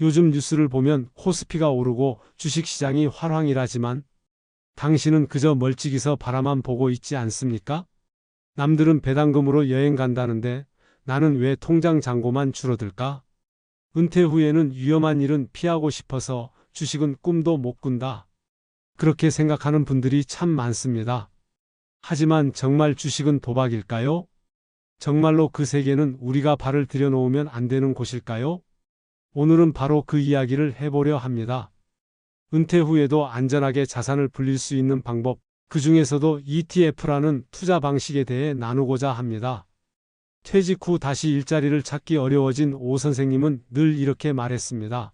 요즘 뉴스를 보면 코스피가 오르고 주식시장이 활황이라지만 당신은 그저 멀찍이서 바라만 보고 있지 않습니까? 남들은 배당금으로 여행 간다는데 나는 왜 통장 잔고만 줄어들까? 은퇴 후에는 위험한 일은 피하고 싶어서 주식은 꿈도 못 꾼다. 그렇게 생각하는 분들이 참 많습니다. 하지만 정말 주식은 도박일까요? 정말로 그 세계는 우리가 발을 들여놓으면 안 되는 곳일까요? 오늘은 바로 그 이야기를 해보려 합니다. 은퇴 후에도 안전하게 자산을 불릴 수 있는 방법, 그 중에서도 ETF라는 투자 방식에 대해 나누고자 합니다. 퇴직 후 다시 일자리를 찾기 어려워진 오 선생님은 늘 이렇게 말했습니다.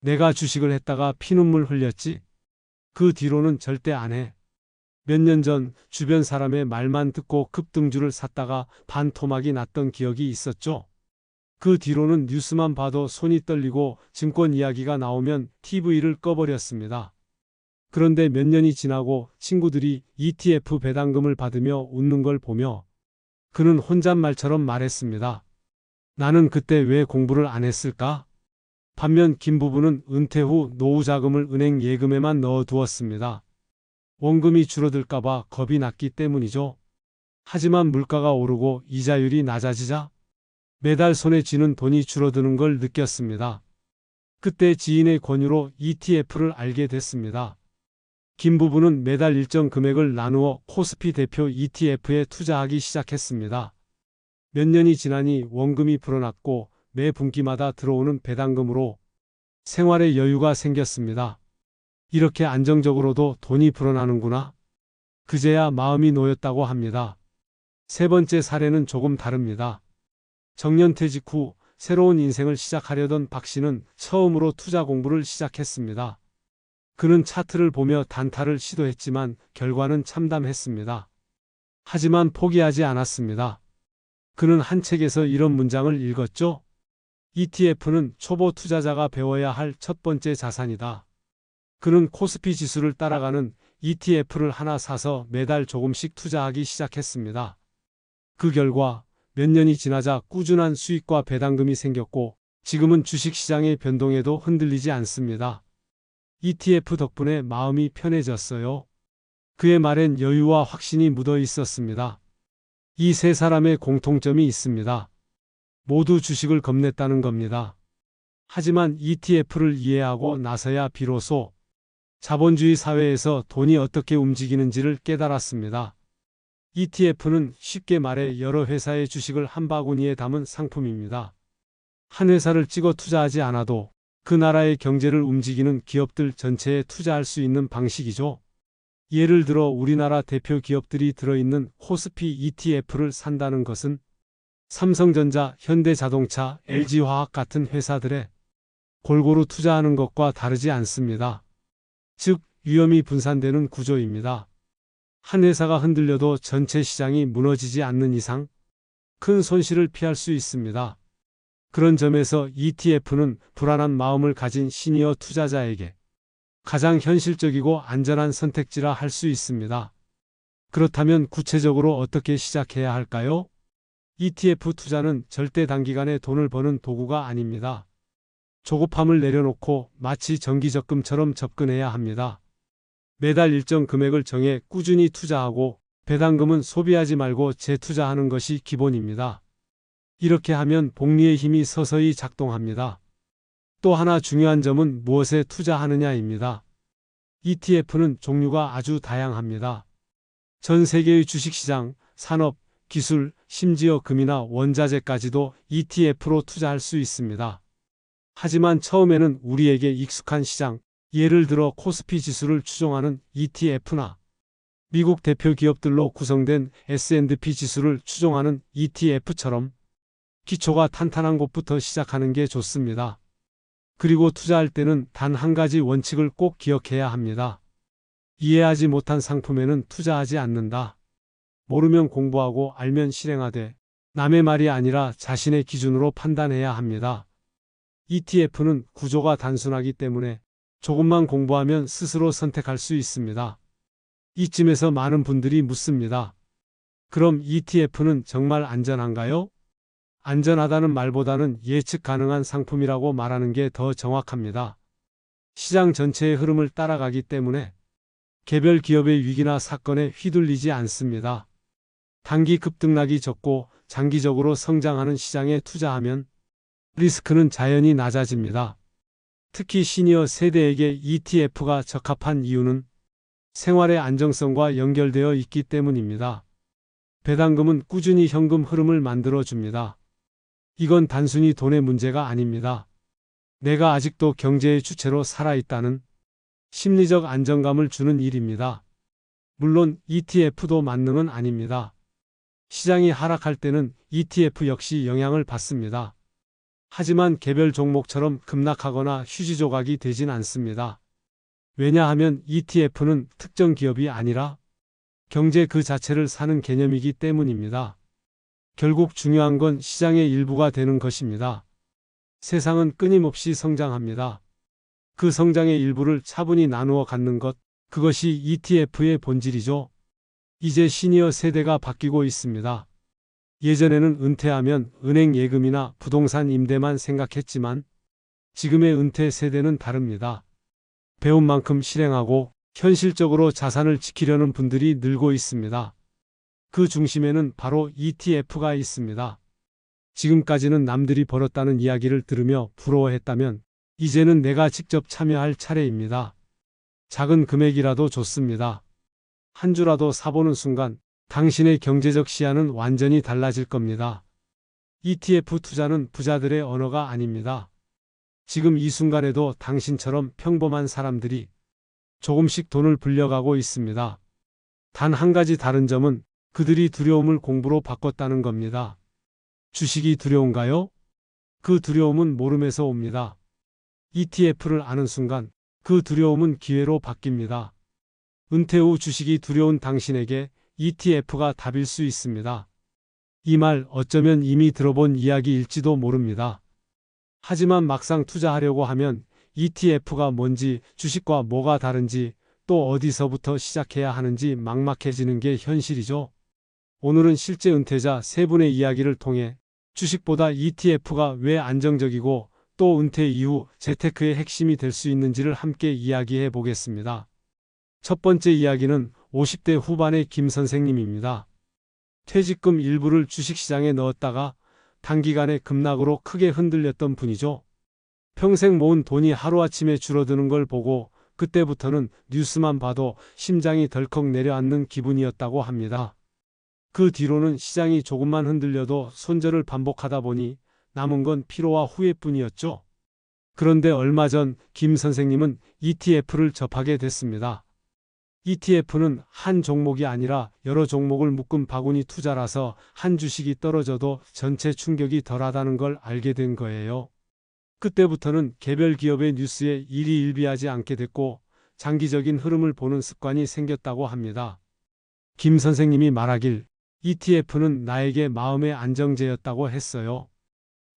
내가 주식을 했다가 피눈물 흘렸지. 그 뒤로는 절대 안 해. 몇 년 전 주변 사람의 말만 듣고 급등주를 샀다가 반토막이 났던 기억이 있었죠. 그 뒤로는 뉴스만 봐도 손이 떨리고 증권 이야기가 나오면 TV를 꺼버렸습니다. 그런데 몇 년이 지나고 친구들이 ETF 배당금을 받으며 웃는 걸 보며 그는 혼잣말처럼 말했습니다. 나는 그때 왜 공부를 안 했을까? 반면 김 부부는 은퇴 후 노후 자금을 은행 예금에만 넣어 두었습니다. 원금이 줄어들까봐 겁이 났기 때문이죠. 하지만 물가가 오르고 이자율이 낮아지자 매달 손에 쥐는 돈이 줄어드는 걸 느꼈습니다. 그때 지인의 권유로 ETF를 알게 됐습니다. 김 부부는 매달 일정 금액을 나누어 코스피 대표 ETF에 투자하기 시작했습니다. 몇 년이 지나니 원금이 불어났고 매 분기마다 들어오는 배당금으로 생활에 여유가 생겼습니다. 이렇게 안정적으로도 돈이 불어나는구나. 그제야 마음이 놓였다고 합니다. 세 번째 사례는 조금 다릅니다. 정년퇴직 후 새로운 인생을 시작하려던 박 씨는 처음으로 투자 공부를 시작했습니다. 그는 차트를 보며 단타를 시도했지만 결과는 참담했습니다. 하지만 포기하지 않았습니다. 그는 한 책에서 이런 문장을 읽었죠. ETF는 초보 투자자가 배워야 할 첫 번째 자산이다. 그는 코스피 지수를 따라가는 ETF를 하나 사서 매달 조금씩 투자하기 시작했습니다. 그 결과 몇 년이 지나자 꾸준한 수익과 배당금이 생겼고 지금은 주식시장의 변동에도 흔들리지 않습니다. ETF 덕분에 마음이 편해졌어요. 그의 말엔 여유와 확신이 묻어 있었습니다. 이 세 사람의 공통점이 있습니다. 모두 주식을 겁냈다는 겁니다. 하지만 ETF를 이해하고 나서야 비로소 자본주의 사회에서 돈이 어떻게 움직이는지를 깨달았습니다. ETF는 쉽게 말해 여러 회사의 주식을 한 바구니에 담은 상품입니다. 한 회사를 찍어 투자하지 않아도 그 나라의 경제를 움직이는 기업들 전체에 투자할 수 있는 방식이죠. 예를 들어 우리나라 대표 기업들이 들어있는 코스피 ETF를 산다는 것은 삼성전자, 현대자동차, LG화학 같은 회사들에 골고루 투자하는 것과 다르지 않습니다. 즉, 위험이 분산되는 구조입니다. 한 회사가 흔들려도 전체 시장이 무너지지 않는 이상 큰 손실을 피할 수 있습니다. 그런 점에서 ETF는 불안한 마음을 가진 시니어 투자자에게 가장 현실적이고 안전한 선택지라 할 수 있습니다. 그렇다면 구체적으로 어떻게 시작해야 할까요? ETF 투자는 절대 단기간에 돈을 버는 도구가 아닙니다. 조급함을 내려놓고 마치 정기적금처럼 접근해야 합니다. 매달 일정 금액을 정해 꾸준히 투자하고 배당금은 소비하지 말고 재투자하는 것이 기본입니다. 이렇게 하면 복리의 힘이 서서히 작동합니다. 또 하나 중요한 점은 무엇에 투자하느냐입니다. ETF는 종류가 아주 다양합니다. 전 세계의 주식시장, 산업, 기술, 심지어 금이나 원자재까지도 ETF로 투자할 수 있습니다. 하지만 처음에는 우리에게 익숙한 시장, 예를 들어 코스피 지수를 추종하는 ETF나 미국 대표 기업들로 구성된 S&P 지수를 추종하는 ETF처럼 기초가 탄탄한 곳부터 시작하는 게 좋습니다. 그리고 투자할 때는 단 한 가지 원칙을 꼭 기억해야 합니다. 이해하지 못한 상품에는 투자하지 않는다. 모르면 공부하고 알면 실행하되 남의 말이 아니라 자신의 기준으로 판단해야 합니다. ETF는 구조가 단순하기 때문에 조금만 공부하면 스스로 선택할 수 있습니다. 이쯤에서 많은 분들이 묻습니다. 그럼 ETF는 정말 안전한가요? 안전하다는 말보다는 예측 가능한 상품이라고 말하는 게 더 정확합니다. 시장 전체의 흐름을 따라가기 때문에 개별 기업의 위기나 사건에 휘둘리지 않습니다. 단기 급등락이 적고 장기적으로 성장하는 시장에 투자하면 리스크는 자연히 낮아집니다. 특히 시니어 세대에게 ETF가 적합한 이유는 생활의 안정성과 연결되어 있기 때문입니다. 배당금은 꾸준히 현금 흐름을 만들어 줍니다. 이건 단순히 돈의 문제가 아닙니다. 내가 아직도 경제의 주체로 살아있다는 심리적 안정감을 주는 일입니다. 물론 ETF도 만능은 아닙니다. 시장이 하락할 때는 ETF 역시 영향을 받습니다. 하지만 개별 종목처럼 급락하거나 휴지 조각이 되진 않습니다. 왜냐하면 ETF는 특정 기업이 아니라 경제 그 자체를 사는 개념이기 때문입니다. 결국 중요한 건 시장의 일부가 되는 것입니다. 세상은 끊임없이 성장합니다. 그 성장의 일부를 차분히 나누어 갖는 것, 그것이 ETF의 본질이죠. 이제 시니어 세대가 바뀌고 있습니다. 예전에는 은퇴하면 은행 예금이나 부동산 임대만 생각했지만 지금의 은퇴 세대는 다릅니다. 배운 만큼 실행하고 현실적으로 자산을 지키려는 분들이 늘고 있습니다. 그 중심에는 바로 ETF가 있습니다. 지금까지는 남들이 벌었다는 이야기를 들으며 부러워했다면 이제는 내가 직접 참여할 차례입니다. 작은 금액이라도 좋습니다. 한 주라도 사보는 순간 당신의 경제적 시야는 완전히 달라질 겁니다. ETF 투자는 부자들의 언어가 아닙니다. 지금 이 순간에도 당신처럼 평범한 사람들이 조금씩 돈을 불려가고 있습니다. 단 한 가지 다른 점은 그들이 두려움을 공부로 바꿨다는 겁니다. 주식이 두려운가요? 그 두려움은 모름에서 옵니다. ETF를 아는 순간 그 두려움은 기회로 바뀝니다. 은퇴 후 주식이 두려운 당신에게 ETF가 답일 수 있습니다. 이 말 어쩌면 이미 들어본 이야기일지도 모릅니다. 하지만 막상 투자하려고 하면 ETF가 뭔지, 주식과 뭐가 다른지, 또 어디서부터 시작해야 하는지 막막해지는 게 현실이죠. 오늘은 실제 은퇴자 세 분의 이야기를 통해 주식보다 ETF가 왜 안정적이고 또 은퇴 이후 재테크의 핵심이 될 수 있는지를 함께 이야기해 보겠습니다. 첫 번째 이야기는 50대 후반의 김 선생님입니다. 퇴직금 일부를 주식시장에 넣었다가 단기간에 급락으로 크게 흔들렸던 분이죠. 평생 모은 돈이 하루아침에 줄어드는 걸 보고 그때부터는 뉴스만 봐도 심장이 덜컥 내려앉는 기분이었다고 합니다. 그 뒤로는 시장이 조금만 흔들려도 손절을 반복하다 보니 남은 건 피로와 후회뿐이었죠. 그런데 얼마 전 김 선생님은 ETF를 접하게 됐습니다. ETF는 한 종목이 아니라 여러 종목을 묶은 바구니 투자라서 한 주식이 떨어져도 전체 충격이 덜하다는 걸 알게 된 거예요. 그때부터는 개별 기업의 뉴스에 일이 일비하지 않게 됐고 장기적인 흐름을 보는 습관이 생겼다고 합니다. 김 선생님이 말하길 ETF는 나에게 마음의 안정제였다고 했어요.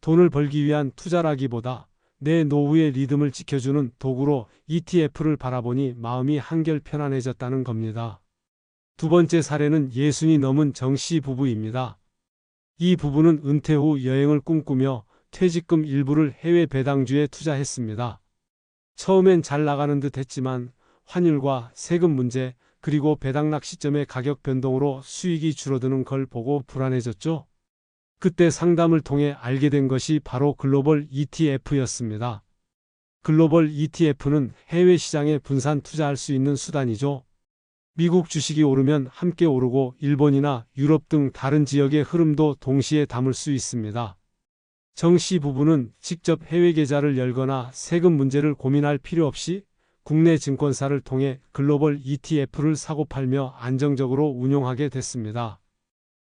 돈을 벌기 위한 투자라기보다 내 노후의 리듬을 지켜주는 도구로 ETF를 바라보니 마음이 한결 편안해졌다는 겁니다. 두 번째 사례는 예순이 넘은 정 씨 부부입니다. 이 부부는 은퇴 후 여행을 꿈꾸며 퇴직금 일부를 해외 배당주에 투자했습니다. 처음엔 잘 나가는 듯 했지만 환율과 세금 문제 그리고 배당락 시점의 가격 변동으로 수익이 줄어드는 걸 보고 불안해졌죠. 그때 상담을 통해 알게 된 것이 바로 글로벌 ETF였습니다. 글로벌 ETF는 해외 시장에 분산 투자할 수 있는 수단이죠. 미국 주식이 오르면 함께 오르고 일본이나 유럽 등 다른 지역의 흐름도 동시에 담을 수 있습니다. 정 씨 부부는 직접 해외 계좌를 열거나 세금 문제를 고민할 필요 없이 국내 증권사를 통해 글로벌 ETF를 사고 팔며 안정적으로 운용하게 됐습니다.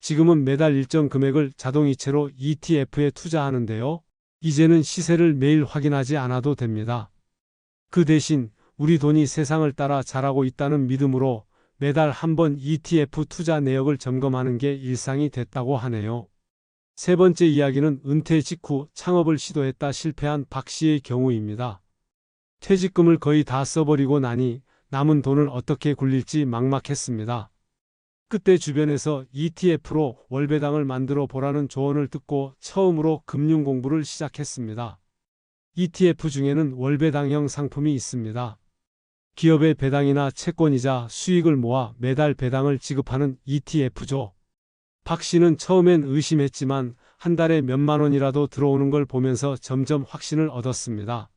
지금은 매달 일정 금액을 자동이체로 ETF에 투자하는데요. 이제는 시세를 매일 확인하지 않아도 됩니다. 그 대신 우리 돈이 세상을 따라 자라고 있다는 믿음으로 매달 한 번 ETF 투자 내역을 점검하는 게 일상이 됐다고 하네요. 세 번째 이야기는 은퇴 직후 창업을 시도했다 실패한 박 씨의 경우입니다. 퇴직금을 거의 다 써버리고 나니 남은 돈을 어떻게 굴릴지 막막했습니다. 그때 주변에서 ETF로 월배당을 만들어 보라는 조언을 듣고 처음으로 금융 공부를 시작했습니다. ETF 중에는 월배당형 상품이 있습니다. 기업의 배당이나 채권이자 수익을 모아 매달 배당을 지급하는 ETF죠. 박 씨는 처음엔 의심했지만 한 달에 몇만 원이라도 들어오는 걸 보면서 점점 확신을 얻었습니다.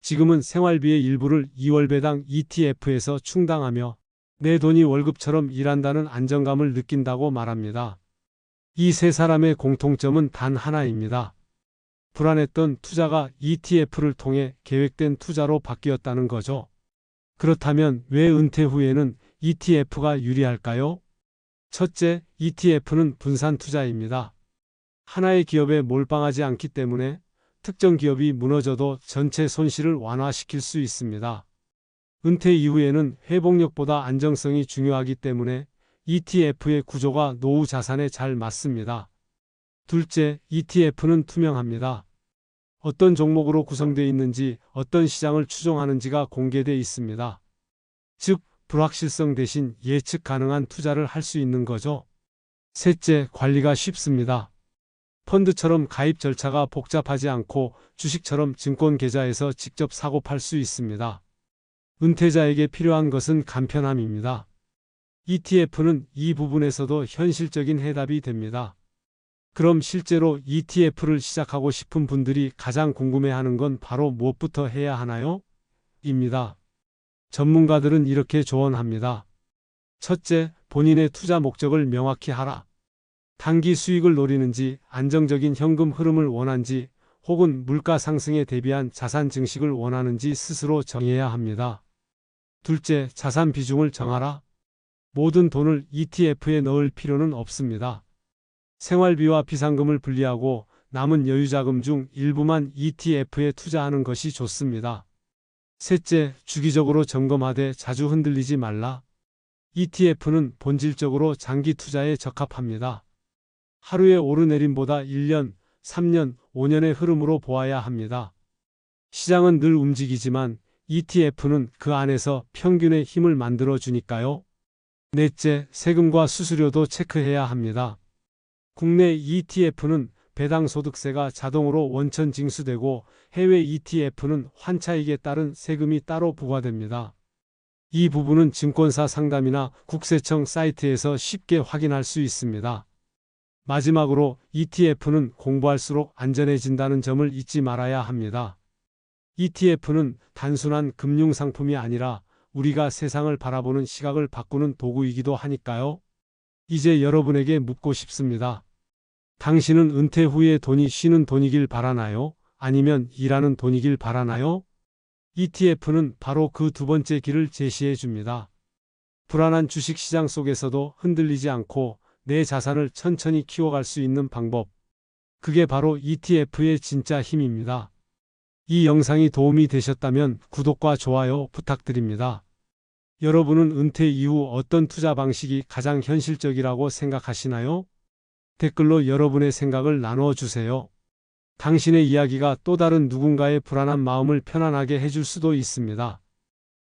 지금은 생활비의 일부를 2월 배당 ETF에서 충당하며 내 돈이 월급처럼 일한다는 안정감을 느낀다고 말합니다. 이 세 사람의 공통점은 단 하나입니다. 불안했던 투자가 ETF를 통해 계획된 투자로 바뀌었다는 거죠. 그렇다면 왜 은퇴 후에는 ETF가 유리할까요? 첫째, ETF는 분산 투자입니다. 하나의 기업에 몰빵하지 않기 때문에 특정 기업이 무너져도 전체 손실을 완화시킬 수 있습니다. 은퇴 이후에는 회복력보다 안정성이 중요하기 때문에 ETF의 구조가 노후 자산에 잘 맞습니다. 둘째, ETF는 투명합니다. 어떤 종목으로 구성되어 있는지, 어떤 시장을 추종하는지가 공개되어 있습니다. 즉, 불확실성 대신 예측 가능한 투자를 할 수 있는 거죠. 셋째, 관리가 쉽습니다. 펀드처럼 가입 절차가 복잡하지 않고 주식처럼 증권 계좌에서 직접 사고 팔 수 있습니다. 은퇴자에게 필요한 것은 간편함입니다. ETF는 이 부분에서도 현실적인 해답이 됩니다. 그럼 실제로 ETF를 시작하고 싶은 분들이 가장 궁금해하는 건 바로 무엇부터 해야 하나요? 입니다. 전문가들은 이렇게 조언합니다. 첫째, 본인의 투자 목적을 명확히 하라. 단기 수익을 노리는지 안정적인 현금 흐름을 원한지 혹은 물가 상승에 대비한 자산 증식을 원하는지 스스로 정해야 합니다. 둘째, 자산 비중을 정하라. 모든 돈을 ETF에 넣을 필요는 없습니다. 생활비와 비상금을 분리하고 남은 여유자금 중 일부만 ETF에 투자하는 것이 좋습니다. 셋째, 주기적으로 점검하되 자주 흔들리지 말라. ETF는 본질적으로 장기 투자에 적합합니다. 하루의 오르내림보다 1년, 3년, 5년의 흐름으로 보아야 합니다. 시장은 늘 움직이지만 ETF는 그 안에서 평균의 힘을 만들어 주니까요. 넷째, 세금과 수수료도 체크해야 합니다. 국내 ETF는 배당 소득세가 자동으로 원천 징수되고 해외 ETF는 환차익에 따른 세금이 따로 부과됩니다. 이 부분은 증권사 상담이나 국세청 사이트에서 쉽게 확인할 수 있습니다. 마지막으로 ETF는 공부할수록 안전해진다는 점을 잊지 말아야 합니다. ETF는 단순한 금융상품이 아니라 우리가 세상을 바라보는 시각을 바꾸는 도구이기도 하니까요. 이제 여러분에게 묻고 싶습니다. 당신은 은퇴 후에 돈이 쉬는 돈이길 바라나요? 아니면 일하는 돈이길 바라나요? ETF는 바로 그 두 번째 길을 제시해 줍니다. 불안한 주식 시장 속에서도 흔들리지 않고 내 자산을 천천히 키워갈 수 있는 방법. 그게 바로 ETF의 진짜 힘입니다. 이 영상이 도움이 되셨다면 구독과 좋아요 부탁드립니다. 여러분은 은퇴 이후 어떤 투자 방식이 가장 현실적이라고 생각하시나요? 댓글로 여러분의 생각을 나누어 주세요. 당신의 이야기가 또 다른 누군가의 불안한 마음을 편안하게 해줄 수도 있습니다.